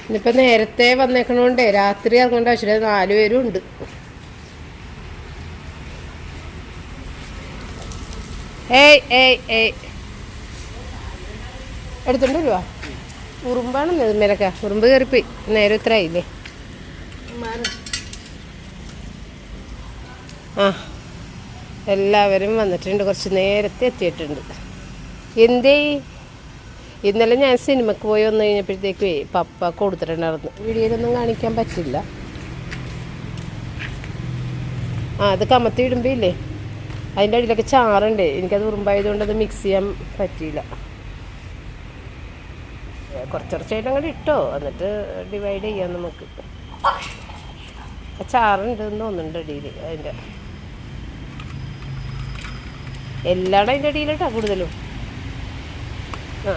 ഇന്നിപ്പോൾ നേരത്തെ വന്നേക്കണോണ്ടേ രാത്രി ഇറങ്ങേണ്ട ആവശ്യമില്ല നാല് പേരും ഉണ്ട്. ഏയ് ഏയ് ഏയ്. എടുത്തോണ്ട് വരുവാ. ഉറുമ്പാണ് മേലക്ക. ഉറുമ്പ് കയറിപ്പോയി. നേരെ ഇത്ര ആയില്ലേ? ആ എല്ലാവരും വന്നിട്ടുണ്ട്. കുറച്ച് നേരത്തെ എത്തിയിട്ടുണ്ട്. എന്തേ ഇന്നലെ ഞാൻ സിനിമക്ക് പോയി വന്നു കഴിഞ്ഞപ്പോഴത്തേക്ക് പപ്പ കൊടുത്തിട്ടുണ്ടായിരുന്നു. വീഡിയോയിലൊന്നും കാണിക്കാൻ പറ്റില്ല. ആ അത് കമത്തി ഇടുമ്പോൾ ഇല്ലേ അതിന്റെ അടിയിലൊക്കെ ചാറുണ്ട്. എനിക്കത് ഉറുമ്പായതുകൊണ്ട് അത് മിക്സ് ചെയ്യാൻ പറ്റിയില്ല. കുറച്ച് കുറച്ചായിട്ട് അങ്ങോട്ട് ഇട്ടോ. എന്നിട്ട് ഡിവൈഡ് ചെയ്യാം നമുക്ക്. ചാറുണ്ട് എന്ന് തോന്നുന്നുണ്ട് അടിയിൽ അതിന്റെ. എല്ലാടും അതിന്റെ അടിയിലിട്ടാ കൂടുതലും. ആ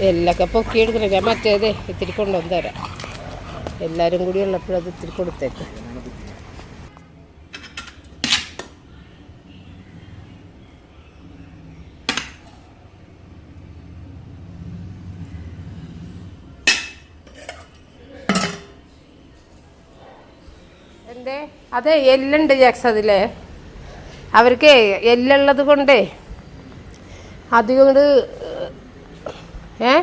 എല്ലൊക്കെ പൊക്കി എടുക്കണം ഞാൻ മറ്റേതേ ഇത്തിരി കൊണ്ടുവന്ന് തരാം എല്ലാവരും കൂടി ഉള്ളപ്പോഴത് ഇത്തിരി കൊടുത്തേക്ക്. എന്തേ? അതെ എല്ലുണ്ട് ജാക്സ് അതിലേ. അവർക്ക് എല്ലുള്ളത് കൊണ്ടേ. അതുകൊണ്ട് ഏ?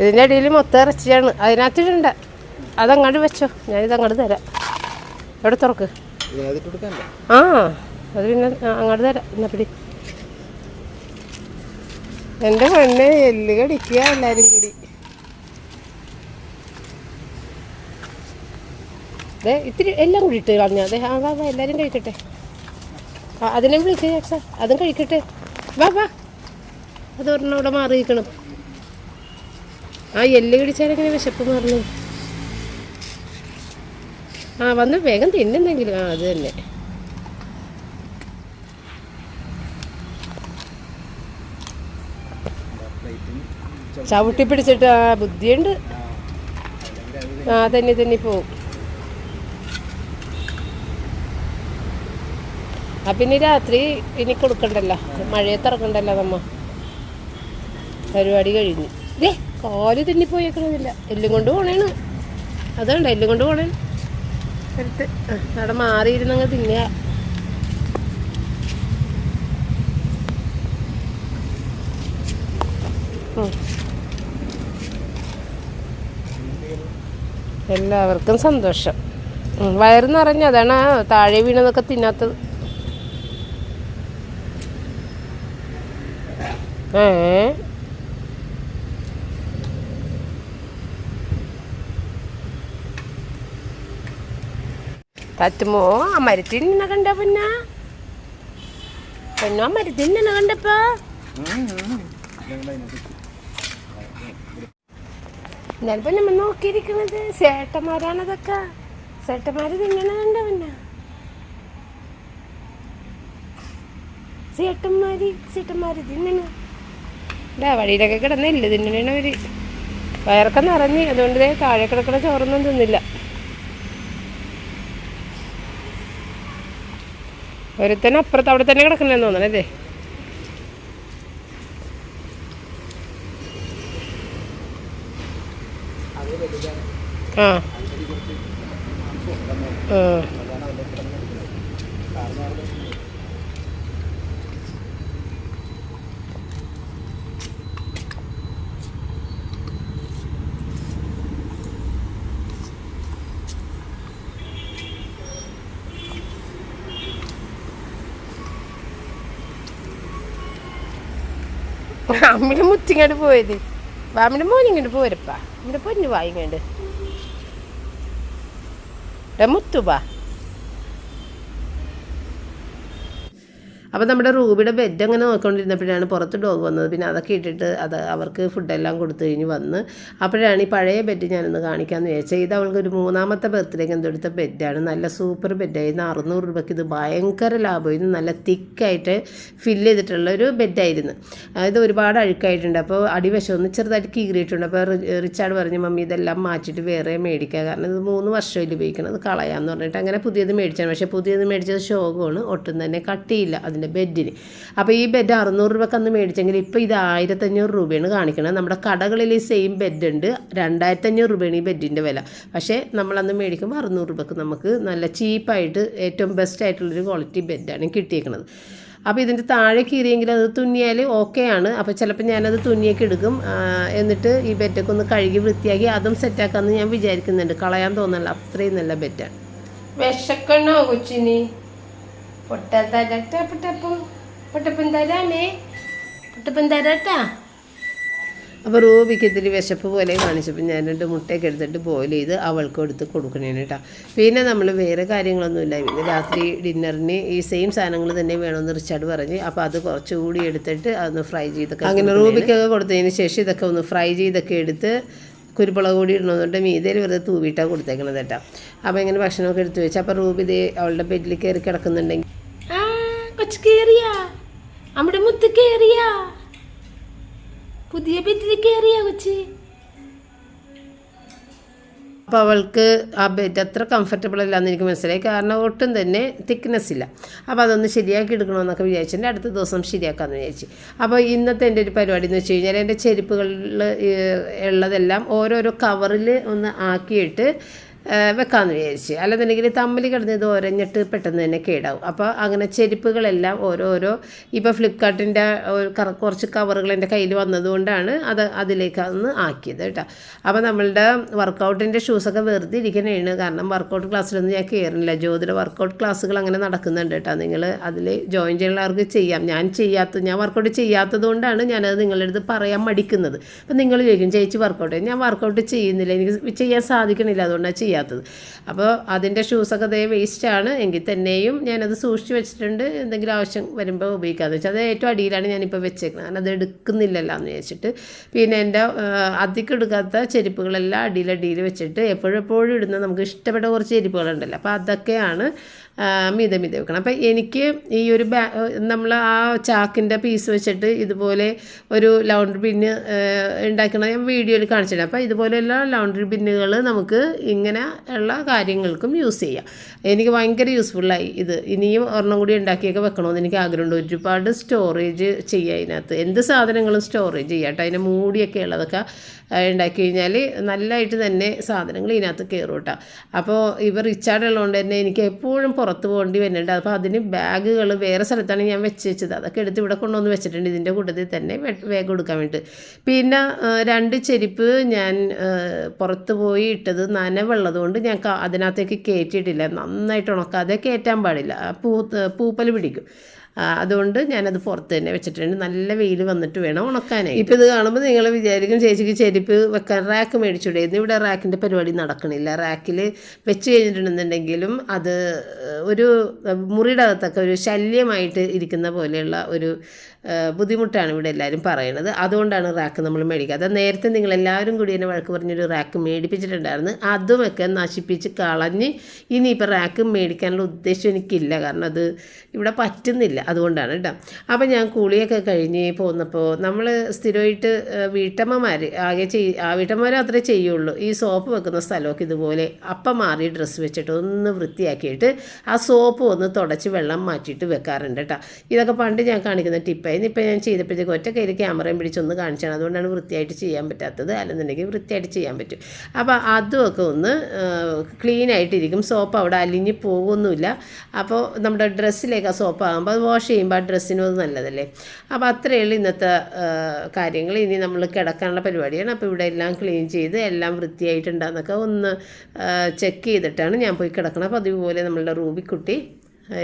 ഇതിന്റെ അടിയിൽ മൊത്തം ഇറച്ചിയാണ്. അതിനകത്ത് ഇടണ്ട അതങ്ങോട്ട് വെച്ചോ. ഞാനിത് അങ്ങോട്ട് തരാം. എവിടെ തുറക്ക്? ആ അത് പിന്നെ അങ്ങോട്ട് തരാം. എന്നാ പിടി. എന്റെ പെണ്ണെ എല്ല് കടിക്കുക എല്ലാവരും കൂടി. അതെ ഇത്തിരി എല്ലാം കൂടി ഇട്ട് കളഞ്ഞ. അതെ ആ വാ വാ എല്ലാവരും കഴിക്കട്ടെ. അതിനെ വിളിക്കുക സാർ അതും കഴിക്കട്ടെ. വാ വാ. അത് ഒരെണ്ണം അവിടെ മാറി ആ എല്ല് കടിച്ചാലെങ്ങനെ വിശപ്പ് മാറുന്നു? ആ വന്ന് വേഗം തിന്നെന്തെങ്കിലും ആ അത് തന്നെ. ചവിട്ടി പിടിച്ചിട്ട് ആ ബുദ്ധിയുണ്ട്. ആ തന്നെ തന്നെ പോവും. ആ പിന്നെ രാത്രി ഇനി കൊടുക്കണ്ടല്ലോ. മഴയത്ത് ഇറക്കണ്ടല്ലോ നമ്മ. പരിപാടി കഴിഞ്ഞു. ദേ കാൽ തന്നെ പോയേക്കണമെന്നില്ല എല്ലും കൊണ്ട് പോണേണ്. അതുകൊണ്ട് എല്ലും കൊണ്ട് പോണേ എടുത്ത്. അവിടെ മാറിയിരുന്നങ്ങ് തിന്നുക. എല്ലാവർക്കും സന്തോഷം. വയറ് നിറഞ്ഞ അതാണ് താഴെ വീണതൊക്കെ തിന്നാത്തത്. ഏ? തത്തുമോ ആ മരത്തിൽ നിന്നെ കണ്ട പിന്ന? പെണ്ണോ മരത്തിൽ നിന്നെ കണ്ടപ്പോ? എന്നാലിപ്പോ നമ്മ നോക്കിയിരിക്കണത് ചേട്ടന്മാരാണതൊക്കെ ചേട്ടന്മാര് തിന്നണ കണ്ട പിന്നെ? ചേട്ടന്മാര് ചേട്ടന്മാര് തിന്നണ ഇതാ വഴിയിലൊക്കെ കിടന്നില്ല തിന്നണവര് വയറൊക്കെ നിറഞ്ഞ് അതുകൊണ്ട് താഴെ കിടക്കണ ചോറൊന്നും തിന്നില്ല. ഒരുത്തൻ അപ്പുറത്ത് അവിടെ തന്നെ കിടക്കണെന്ന് തോന്നണല്ലേ ആ. ആ. അമ്മിടെ മുത്തിങ്ങോട്ട് പോയത്. വാമിയുടെ മോൻ ഇങ്ങോട്ട് പോരപ്പാ. നമ്മുടെ പൊന്നു വാ ഇങ്ങോട്ട് അപ്പോൾ നമ്മുടെ റൂബിയുടെ ബെഡ് അങ്ങനെ നോക്കിക്കൊണ്ടിരുന്നപ്പോഴാണ് പുറത്ത് ഡോഗ് വന്നത്. പിന്നെ അതൊക്കെ ഇട്ടിട്ട് അത് അവർക്ക് ഫുഡെല്ലാം കൊടുത്തു കഴിഞ്ഞ് വന്ന് അപ്പോഴാണ് ഈ പഴയ ബെഡ് ഞാനൊന്ന് കാണിക്കാമെന്ന് വിചാരിച്ചത്. ഇത് അവൾക്ക് ഒരു മൂന്നാമത്തെ ബർത്ത്ഡേക്ക് എന്തെടുത്ത ബെഡാണ് നല്ല സൂപ്പർ ബെഡായിരുന്നു അറുന്നൂറ് രൂപയ്ക്ക് ഇത് ഭയങ്കര ലാഭമായിരുന്നു നല്ല തിക്കായിട്ട് ഫില്ല് ചെയ്തിട്ടുള്ള ഒരു ബെഡായിരുന്നു ഇത് ഒരുപാട് അഴുക്കായിട്ടുണ്ട്. അപ്പോൾ അടിവശം ഒന്ന് ചെറുതായിട്ട് കീറിയിട്ടുണ്ട്. അപ്പോൾ റിച്ചാർഡ് പറഞ്ഞു മമ്മി ഇതെല്ലാം മാറ്റിയിട്ട് വേറെ മേടിക്കുക കാരണം ഇത് മൂന്ന് വർഷമായിട്ട് ഉപയോഗിക്കണം അത് കളയാമെന്ന് പറഞ്ഞിട്ട് അങ്ങനെ പുതിയത് മേടിച്ചാണ്. പക്ഷേ പുതിയത് മേടിച്ചത് ശോകമാണ്. ഒട്ടും തന്നെ കട്ടിയില്ല. അതിന്റെ ബെഡിന്. അപ്പോൾ ഈ ബെഡ് അറുന്നൂറ് രൂപക്ക് അന്ന് മേടിച്ചെങ്കിൽ ഇപ്പോൾ ഇത് ആയിരത്തഞ്ഞൂറ് രൂപയാണ് കാണിക്കുന്നത് നമ്മുടെ കടകളിൽ ഈ സെയിം ബെഡ് ഉണ്ട്. രണ്ടായിരത്തഞ്ഞൂറ് രൂപയാണ് ഈ ബെഡിന്റെ വില. പക്ഷേ നമ്മളന്ന് മേടിക്കുമ്പോൾ അറുന്നൂറ് രൂപക്ക് നമുക്ക് നല്ല ചീപ്പായിട്ട് ഏറ്റവും ബെസ്റ്റ് ആയിട്ടുള്ളൊരു ക്വാളിറ്റി ബെഡാണ് കിട്ടിയേക്കുന്നത് അപ്പോൾ ഇതിന്റെ താഴെ കീറിയെങ്കിൽ അത് തുന്നിയാൽ ഓക്കെ ആണ്. അപ്പോൾ ചിലപ്പോൾ ഞാനത് തുന്നിയൊക്കെ എടുക്കും. എന്നിട്ട് ഈ ബെറ്റൊക്കെ ഒന്ന് കഴുകി വൃത്തിയാക്കി അതും സെറ്റാക്കാമെന്ന് ഞാൻ വിചാരിക്കുന്നുണ്ട്. കളയാൻ തോന്നല്ല. അത്രയും നല്ല ബെറ്റാണ് വിശക്കണോ കൊച്ചിനി? പൊട്ട തരട്ട പൊട്ടപ്പം പൊട്ടപ്പൻ തരാമേ പൊട്ടപ്പൻ തരാട്ടാ അപ്പോൾ റൂബിക്ക് ഇത്തിരി വിശപ്പ് പോലെ കാണിച്ചപ്പോൾ ഞാൻ രണ്ട് മുട്ടയൊക്കെ എടുത്തിട്ട് ബോയിൽ ചെയ്ത് അവൾക്ക് എടുത്ത് കൊടുക്കണേന് കേട്ടോ പിന്നെ നമ്മൾ വേറെ കാര്യങ്ങളൊന്നുമില്ല. ഇന്ന് രാത്രി ഡിന്നറിന് ഈ സെയിം സാധനങ്ങൾ തന്നെ വേണമെന്ന് റിച്ചാർഡ് പറഞ്ഞ് അപ്പോൾ അത് കുറച്ചുകൂടി എടുത്തിട്ട് അതൊന്ന് ഫ്രൈ ചെയ്തൊക്കെ അങ്ങനെ റൂബിക്കൊക്കെ കൊടുത്തതിന് ശേഷം ഇതൊക്കെ ഒന്ന് ഫ്രൈ ചെയ്തൊക്കെ എടുത്ത് കുരുമുളക് കൂടി ഇടണമെന്നുണ്ട് മീതയിൽ വെറുതെ തൂവിയിട്ടാണ് കൊടുത്തേക്കണത് കേട്ടോ അപ്പോൾ ഇങ്ങനെ ഭക്ഷണമൊക്കെ എടുത്ത് വെച്ച്. അപ്പോൾ റൂബി ഇതേ അവളുടെ ബെഡിൽ കയറി കിടക്കുന്നുണ്ടെങ്കിൽ നമ്മുടെ മുത്ത് പുതിയ ബെറ്റിൽ കയറിയാ കൊച്ചി? അവൾക്ക് ആ ബെഡ് അത്ര കംഫർട്ടബിൾ അല്ലാന്ന് എനിക്ക് മനസ്സിലായി. കാരണം ഒട്ടും തന്നെ തിക്നെസ് ഇല്ല. അപ്പോൾ അതൊന്ന് ശരിയാക്കി എടുക്കണമെന്നൊക്കെ വിചാരിച്ചിട്ട് അടുത്ത ദിവസം ശരിയാക്കാമെന്ന് വിചാരിച്ചു. അപ്പോൾ ഇന്നത്തെ എന്റെ ഒരു പരിപാടി എന്ന് വെച്ച് കഴിഞ്ഞാൽ എന്റെ ചെരുപ്പുകളിൽ ഉള്ളതെല്ലാം ഓരോരോ കവറിൽ ഒന്ന് ആക്കിയിട്ട് വെക്കാമെന്ന് വിചാരിച്ച്. അല്ലെന്നുണ്ടെങ്കിൽ തമ്മിൽ കിടന്ന് ഇത് ഒരഞ്ഞിട്ട് പെട്ടെന്ന് തന്നെ കേടാവും. അപ്പോൾ അങ്ങനെ ചെരുപ്പുകളെല്ലാം ഓരോരോ ഇപ്പോൾ ഫ്ലിപ്കാർട്ടിന്റെ കുറച്ച് കവറുകൾ എന്റെ കയ്യിൽ വന്നതുകൊണ്ടാണ് അത് അതിലേക്ക് അതൊന്ന് ആക്കിയത് കേട്ടോ. അപ്പോൾ നമ്മളുടെ വർക്കൗട്ടിന്റെ ഷൂസൊക്കെ വെറുതെ ഇരിക്കണേണ്. കാരണം വർക്കൗട്ട് ക്ലാസ്സിലൊന്നും ഞാൻ കയറുന്നില്ല ജ്യോതിയുടെ വർക്കൗട്ട് ക്ലാസ്സുകൾ അങ്ങനെ നടക്കുന്നുണ്ട് കേട്ടോ. നിങ്ങൾ അതിൽ ജോയിൻ ചെയ്യുന്നവർക്ക് ചെയ്യാം. ഞാൻ ചെയ്യാത്ത ഞാൻ വർക്കൗട്ട് ചെയ്യാത്തത് കൊണ്ടാണ് ഞാനത് നിങ്ങളുടെ അടുത്ത് പറയാൻ മടിക്കുന്നത്. അപ്പം നിങ്ങൾ ചോദിക്കും ചേച്ചി വർക്കൗട്ട് ഞാൻ വർക്കൗട്ട് ചെയ്യുന്നില്ല. എനിക്ക് ചെയ്യാൻ സാധിക്കണില്ല. അതുകൊണ്ടാണ് ചെയ്യാത്തത്. അപ്പോൾ അതിന്റെ ഷൂസൊക്കെ അതേ വേസ്റ്റാണ് എങ്കിൽ തന്നെയും ഞാനത് സൂക്ഷിച്ച് വെച്ചിട്ടുണ്ട്. എന്തെങ്കിലും ആവശ്യം വരുമ്പോൾ ഉപയോഗിക്കാമെന്ന് വെച്ചാൽ അത് ഏറ്റവും അടിയിലാണ് ഞാനിപ്പോൾ വെച്ചേക്കുന്നത്. കാരണം അത് എടുക്കുന്നില്ലല്ലോ എന്ന് വെച്ചിട്ട് പിന്നെ എന്റെ അധികം എടുക്കാത്ത ചെരുപ്പുകളെല്ലാം അടിയിലടിയിൽ വെച്ചിട്ട് എപ്പോഴെപ്പോഴും എപ്പോഴും ഇടുന്ന നമുക്ക് ഇഷ്ടപ്പെട്ട കുറച്ച് ചെരുപ്പുകളുണ്ടല്ലോ. അപ്പോൾ അതൊക്കെയാണ് മിത മിത വെക്കണം. അപ്പം എനിക്ക് ഈ ഒരു ബാ നമ്മൾ ആ ചാക്കിന്റെ പീസ് വെച്ചിട്ട് ഇതുപോലെ ഒരു ലൗണ്ടറി ബിന്ന് ഉണ്ടാക്കണ ഞാൻ വീഡിയോയിൽ കാണിച്ചിട്ടുണ്ട് അപ്പോൾ ഇതുപോലെയുള്ള ലൗണ്ടറി ബിന്നുകൾ നമുക്ക് ഇങ്ങനെ ഉള്ള കാര്യങ്ങൾക്കും യൂസ് ചെയ്യാം. എനിക്ക് ഭയങ്കര യൂസ്ഫുള്ളായി ഇത്. ഇനിയും ഒരെണ്ണം കൂടി ഉണ്ടാക്കിയൊക്കെ വെക്കണമെന്ന് എനിക്ക് ആഗ്രഹമുണ്ട്. ഒരുപാട് സ്റ്റോറേജ് ചെയ്യുക അതിനകത്ത് എന്ത് സാധനങ്ങളും സ്റ്റോറേജ് ചെയ്യാം കേട്ടോ. അതിന്റെ മൂടിയൊക്കെ ഉള്ളതൊക്കെ ഉണ്ടാക്കി കഴിഞ്ഞാൽ നല്ലതായിട്ട് തന്നെ സാധനങ്ങൾ ഇതിനകത്ത് കയറും കേട്ടോ. അപ്പോൾ ഇവർ റിച്ചാർഡ് ഉള്ളതുകൊണ്ട് തന്നെ എനിക്ക് എപ്പോഴും പുറത്ത് പോകേണ്ടി വരുന്നുണ്ട്. അപ്പോൾ അതിന് ബാഗുകൾ വേറെ സ്ഥലത്താണ് ഞാൻ വെച്ച് വെച്ചത് അതൊക്കെ എടുത്ത് ഇവിടെ കൊണ്ടുവന്ന് വെച്ചിട്ടുണ്ട് ഇതിന്റെ കൂട്ടത്തിൽ തന്നെ വേഗം കൊടുക്കാൻ വേണ്ടി പിന്നെ രണ്ട് ചെരുപ്പ് ഞാൻ പുറത്ത് പോയി ഇട്ടത് നനവുള്ളത് കൊണ്ട് ഞാൻ അതിനകത്തേക്ക് കയറ്റിയിട്ടില്ല നന്നായിട്ട് ഉണക്കാതെ കയറ്റാൻ പാടില്ല. പൂ പൂപ്പൽ പിടിക്കും. അതുകൊണ്ട് ഞാനത് പുറത്ത് തന്നെ വെച്ചിട്ടുണ്ട്. നല്ല വെയിൽ വന്നിട്ട് വേണം ഉണക്കാനായി ഇപ്പോൾ ഇത് കാണുമ്പോൾ നിങ്ങൾ വിചാരിക്കും ചേച്ചിക്ക് ചെരുപ്പ് വെക്കാൻ റാക്ക് മേടിച്ചുകൂടായിരുന്നു ഇവിടെ റാക്കിന്റെ പരിപാടി നടക്കണില്ല. റാക്കിൽ വെച്ച് കഴിഞ്ഞിട്ടുണ്ടെന്നുണ്ടെങ്കിലും അത് ഒരു മുറിയുടെ അകത്തൊക്കെ ഒരു ശല്യമായിട്ട് ഇരിക്കുന്ന പോലെയുള്ള ഒരു ബുദ്ധിമുട്ടാണ് ഇവിടെ എല്ലാവരും പറയുന്നത് അതുകൊണ്ടാണ് റാക്ക് നമ്മൾ മേടിക്കാത്തത് നേരത്തെ നിങ്ങൾ എല്ലാവരും കൂടി എന്നെ വഴക്ക് പറഞ്ഞൊരു റാക്ക് മേടിപ്പിച്ചിട്ടുണ്ടായിരുന്നു. അതുമൊക്കെ നശിപ്പിച്ച് കളഞ്ഞ് ഇനിയിപ്പോൾ റാക്ക് മേടിക്കാനുള്ള ഉദ്ദേശം എനിക്കില്ല. കാരണം അത് ഇവിടെ പറ്റുന്നില്ല. അതുകൊണ്ടാണ് കേട്ടോ. അപ്പോൾ ഞാൻ കുളിയൊക്കെ കഴിഞ്ഞ് പോന്നപ്പോൾ നമ്മൾ സ്ഥിരമായിട്ട് വീട്ടമ്മമാർ ആകെ ചെയ് ആ വീട്ടമ്മമാർ അത്രേ ചെയ്യുള്ളൂ. ഈ സോപ്പ് വെക്കുന്ന സ്ഥലമൊക്കെ ഇതുപോലെ അപ്പം മാറി ഡ്രസ്സ് വെച്ചിട്ട് ഒന്ന് വൃത്തിയാക്കിയിട്ട് ആ സോപ്പ് ഒന്ന് തുടച്ച് വെള്ളം മാറ്റിയിട്ട് വെക്കാറുണ്ട് കേട്ടോ. ഇതൊക്കെ പണ്ട് ഞാൻ കാണിക്കുന്ന ടിപ്പായിരുന്നു. ഇപ്പം ഞാൻ ചെയ്തപ്പോഴത്തേക്ക് ഒറ്റ കയ്യിൽ ക്യാമറയും പിടിച്ചൊന്ന് കാണിച്ചാണ്. അതുകൊണ്ടാണ് വൃത്തിയായിട്ട് ചെയ്യാൻ പറ്റാത്തത്. അല്ലെന്നുണ്ടെങ്കിൽ വൃത്തിയായിട്ട് ചെയ്യാൻ പറ്റും. അപ്പോൾ അതുമൊക്കെ ഒന്ന് ക്ലീൻ ആയിട്ടിരിക്കും. സോപ്പ് അവിടെ അലിഞ്ഞ് പോകുന്നില്ല അപ്പോൾ നമ്മുടെ ഡ്രസ്സിലേക്ക് ആ സോപ്പ് ആകുമ്പോൾ അത് വാഷ് ചെയ്യുമ്പോൾ ആ ഡ്രസ്സിനും അത് നല്ലതല്ലേ? അപ്പോൾ അത്രയേ ഉള്ളൂ ഇന്നത്തെ കാര്യങ്ങൾ. ഇനി നമ്മൾ കിടക്കാനുള്ള പരിപാടിയാണ്. അപ്പോൾ ഇവിടെ എല്ലാം ക്ലീൻ ചെയ്ത് എല്ലാം വൃത്തിയായിട്ടുണ്ടെന്നൊക്കെ ഒന്ന് ചെക്ക് ചെയ്തിട്ടാണ് ഞാൻ പോയി കിടക്കണം അപ്പോൾ അതുപോലെ നമ്മളുടെ റൂബിക്കുട്ടി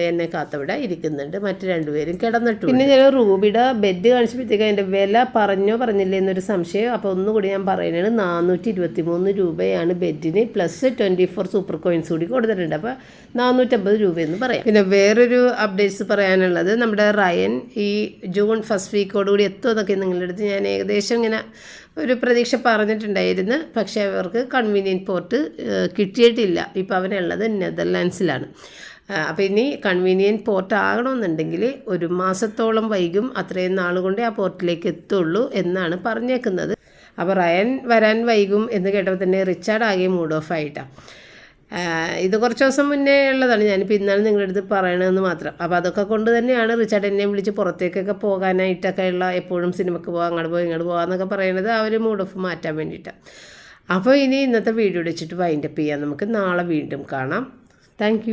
എന്നെ കാത്തവിടെ ഇരിക്കുന്നുണ്ട്. മറ്റു രണ്ടുപേരും കിടന്നിട്ടു പിന്നെ ഞാൻ റൂബിയുടെ ബെഡ് കാണിച്ചപ്പോഴത്തേക്ക് അതിന്റെ വില പറഞ്ഞോ പറഞ്ഞില്ലേ എന്നൊരു സംശയം. അപ്പോൾ ഒന്നുകൂടി ഞാൻ പറയുന്നത് നാനൂറ്റി ഇരുപത്തി മൂന്ന് രൂപയാണ് ബെഡിന് plus twenty four super coins കൂടി കൊടുത്തിട്ടുണ്ട്. അപ്പോൾ നാനൂറ്റമ്പത് രൂപയെന്ന് പറയാം. പിന്നെ വേറൊരു അപ്ഡേറ്റ്സ് പറയാനുള്ളത് നമ്മുടെ റയൻ ഈ ജൂൺ ഫസ്റ്റ് വീക്കോടുകൂടി എത്തുമെന്നൊക്കെ നിങ്ങളുടെ അടുത്ത് ഞാൻ ഏകദേശം ഇങ്ങനെ ഒരു പ്രതീക്ഷ പറഞ്ഞിട്ടുണ്ടായിരുന്നു. പക്ഷേ അവർക്ക് കൺവീനിയന്റ് പോർട്ട് കിട്ടിയിട്ടില്ല. ഇപ്പോൾ അവനുള്ളത് നെതർലാൻഡ്സിലാണ്. അപ്പോൾ ഇനി കൺവീനിയന്റ് പോർട്ട് ആകണമെന്നുണ്ടെങ്കിൽ ഒരു മാസത്തോളം വൈകും അത്രയും നാൾ കൊണ്ടേ ആ പോർട്ടിലേക്ക് എത്തുള്ളൂ എന്നാണ് പറഞ്ഞേക്കുന്നത്. അപ്പോൾ റയൻ വരാൻ വൈകും എന്ന് കേട്ടപ്പോൾ തന്നെ റിച്ചാർഡ് ആകെ മൂഡ് ഓഫ് ആയിട്ടാണ് ഇത് കുറച്ച് ദിവസം മുന്നേ ഉള്ളതാണ്. ഞാനിപ്പോൾ ഇന്നാണ് നിങ്ങളുടെ അടുത്ത് പറയണതെന്ന് മാത്രം. അപ്പോൾ അതൊക്കെ കൊണ്ട് തന്നെയാണ് റിച്ചാർഡ് എന്നെ വിളിച്ച് പുറത്തേക്കൊക്കെ പോകാനായിട്ടൊക്കെ ഉള്ള എപ്പോഴും സിനിമയ്ക്ക് പോകാം അങ്ങോട്ട് പോകാം ഇങ്ങോട്ട് പോകാമെന്നൊക്കെ പറയണത് ആ ഒരു മൂഡ് ഓഫ് മാറ്റാൻ വേണ്ടിയിട്ടാണ് അപ്പോൾ ഇനി ഇന്നത്തെ വീഡിയോ വെച്ചിട്ട് വൈൻഡപ്പ് ചെയ്യാം. നമുക്ക് നാളെ വീണ്ടും കാണാം. താങ്ക്